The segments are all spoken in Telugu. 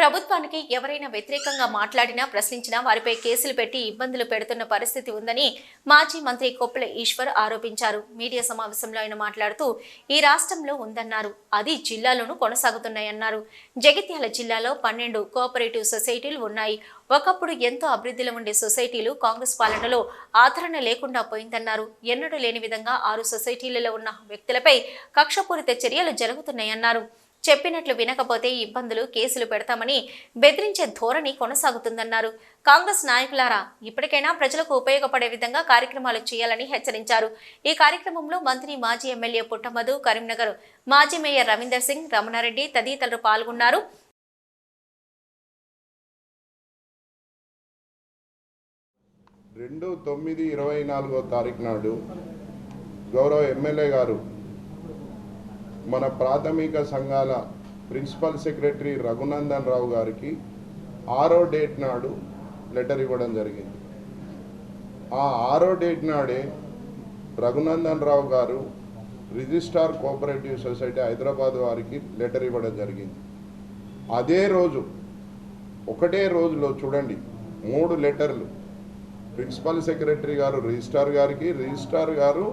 ప్రభుత్వానికి ఎవరైనా వ్యతిరేకంగా మాట్లాడినా ప్రశ్నించినా వారిపై కేసులు పెట్టి ఇబ్బందులు పెడుతున్న పరిస్థితి ఉందని మాజీ మంత్రి కొప్పుల ఈశ్వర్ ఆరోపించారు. మీడియా సమావేశంలో ఆయన మాట్లాడుతూ ఈ రాష్ట్రంలో ఉందన్నారు. అది జిల్లాలోనూ కొనసాగుతున్నాయన్నారు. జగిత్యాల జిల్లాలో పన్నెండు కోఆపరేటివ్ సొసైటీలు ఉన్నాయి. ఒకప్పుడు ఎంతో అభివృద్ధిలో ఉండే సొసైటీలు కాంగ్రెస్ పాలనలో ఆదరణ లేకుండా పోయిందన్నారు. ఎన్నడూ లేని విధంగా ఆరు సొసైటీలలో ఉన్న వ్యక్తులపై కక్షపూరిత చర్యలు జరుగుతున్నాయన్నారు. చెప్పినట్లు వినకపోతే ఇబ్బందులు కేసులు పెడతామని బెదిరించే ధోరణి కొనసాగుతుందన్నారు. కాంగ్రెస్ నాయకులారా ఇప్పటికైనా ప్రజలకు ఉపయోగపడే విధంగా కార్యక్రమాలు చేయాలని హెచ్చరించారు. ఈ కార్యక్రమంలో మంత్రి మాజీ ఎమ్మెల్యే పుట్టమధు కరీంనగర్ మాజీ మేయర్ రవీందర్ సింగ్ రమణారెడ్డి తదితరులు పాల్గొన్నారు. రెండు తొమ్మిది ఇరవై నాలుగో తారీఖు నాడు గౌరవ ఎమ్మెల్యే గారు మన ప్రాథమిక సంఘాల ప్రిన్సిపల్ సెక్రటరీ రఘునందన్ రావు గారికి ఆరో డేట్ నాడు లెటర్ ఇవ్వడం జరిగింది. ఆ ఆరో డేట్ నాడే రఘునందన్ రావు గారు రిజిస్ట్రార్ కోఆపరేటివ్ సొసైటీ హైదరాబాద్ వారికి లెటర్ ఇవ్వడం జరిగింది. అదే రోజు ఒకటే రోజులో చూడండి మూడు లెటర్లు. ప్రిన్సిపల్ సెక్రటరీ గారు రిజిస్ట్రార్ గారికి రిజిస్ట్రార్ గారు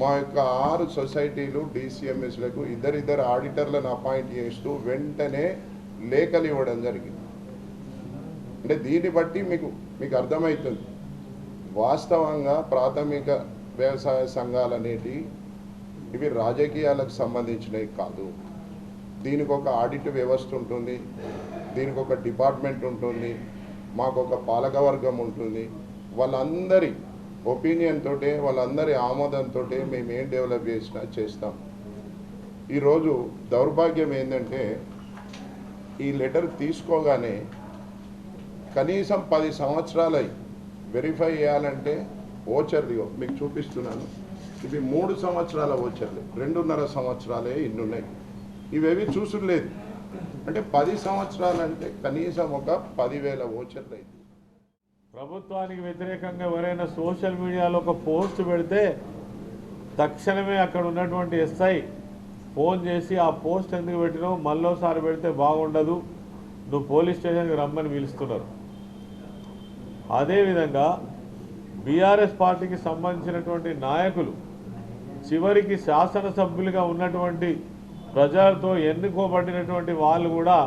మా యొక్క ఆరు సొసైటీలు డిసిఎంఎస్లకు ఇద్దరిద్దరు ఆడిటర్లను అపాయింట్ చేస్తూ వెంటనే లేఖలు ఇవ్వడం జరిగింది. అంటే దీన్ని బట్టి మీకు మీకు అర్థమవుతుంది. వాస్తవంగా ప్రాథమిక వ్యవసాయ సంఘాలు అనేటి ఇవి రాజకీయాలకు సంబంధించినవి కాదు. దీనికి ఒక ఆడిట్ వ్యవస్థ ఉంటుంది దీనికి ఒక డిపార్ట్మెంట్ ఉంటుంది మాకు ఒక పాలకవర్గం ఉంటుంది. వాళ్ళందరి ఒపీనియన్ తోటే వాళ్ళందరి ఆమోదంతో మేము ఏం డెవలప్ చేసినా చేస్తాం. ఈరోజు దౌర్భాగ్యం ఏంటంటే ఈ లెటర్ తీసుకోగానే కనీసం పది సంవత్సరాలై వెరిఫై చేయాలంటే ఓచర్లు మీకు చూపిస్తున్నాను. ఇవి మూడు సంవత్సరాల ఓచర్లు. రెండున్నర సంవత్సరాలే ఇన్నున్నాయి. ఇవేవి చూసులేదు అంటే పది సంవత్సరాలంటే కనీసం ఒక పదివేల ఓచర్లు అయితే ప్రభుత్వానికి వ్యతిరేకంగా ఎవరైనా సోషల్ మీడియాలో ఒక పోస్ట్ పెడితే తక్షణమే అక్కడ ఉన్నటువంటి ఎస్ఐ ఫోన్ చేసి ఆ పోస్ట్ ఎందుకు పెట్టినావు? మళ్ళోసారి పెడితే బాగుండదు. నువ్వు పోలీస్ స్టేషన్కి రమ్మని పిలుస్తున్నారు. అదేవిధంగా బీఆర్ఎస్ పార్టీకి సంబంధించినటువంటి నాయకులు చివరికి శాసనసభ్యులుగా ఉన్నటువంటి ప్రజలతో ఎన్నుకోబడినటువంటి వాళ్ళు కూడా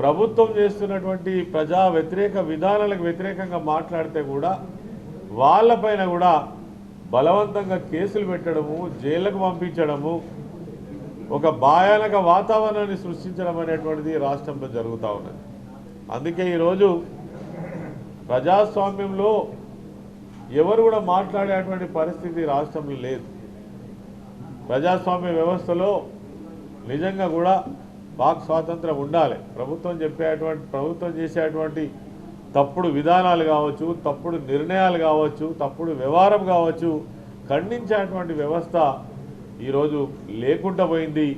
ప్రభుత్వం చేస్తున్నటువంటి ప్రజా వ్యతిరేక విధానాలకు వ్యతిరేకంగా మాట్లాడితే కూడా వాళ్ళపైన కూడా బలవంతంగా కేసులు పెట్టడము జైళ్ళకు పంపించడము ఒక భయానక వాతావరణాన్ని సృష్టించడం అనేటువంటిది రాష్ట్రంలో జరుగుతూ ఉన్నది. అందుకే ఈరోజు ప్రజాస్వామ్యంలో ఎవరు కూడా మాట్లాడేటువంటి పరిస్థితి రాష్ట్రంలో లేదు. ప్రజాస్వామ్య వ్యవస్థలో నిజంగా కూడా వాక్ స్వాతంత్రం ఉండాలి. ప్రభుత్వం చెప్పేటువంటి ప్రభుత్వం చేసేటువంటి తప్పుడు విధానాలు కావచ్చు తప్పుడు నిర్ణయాలు కావచ్చు తప్పుడు వ్యవహారం కావచ్చు ఖండించేటువంటి వ్యవస్థ ఈరోజు లేకుండా పోయింది.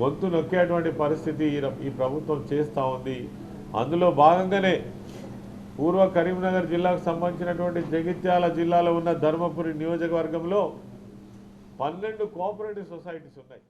గొంతు నొక్కేటువంటి పరిస్థితి ఈ ఈ ప్రభుత్వం చేస్తూ ఉంది. అందులో భాగంగానే పూర్వ కరీంనగర్ జిల్లాకు సంబంధించినటువంటి జగిత్యాల జిల్లాలో ఉన్న ధర్మపురి నియోజకవర్గంలో పన్నెండు కోఆపరేటివ్ సొసైటీస్ ఉన్నాయి.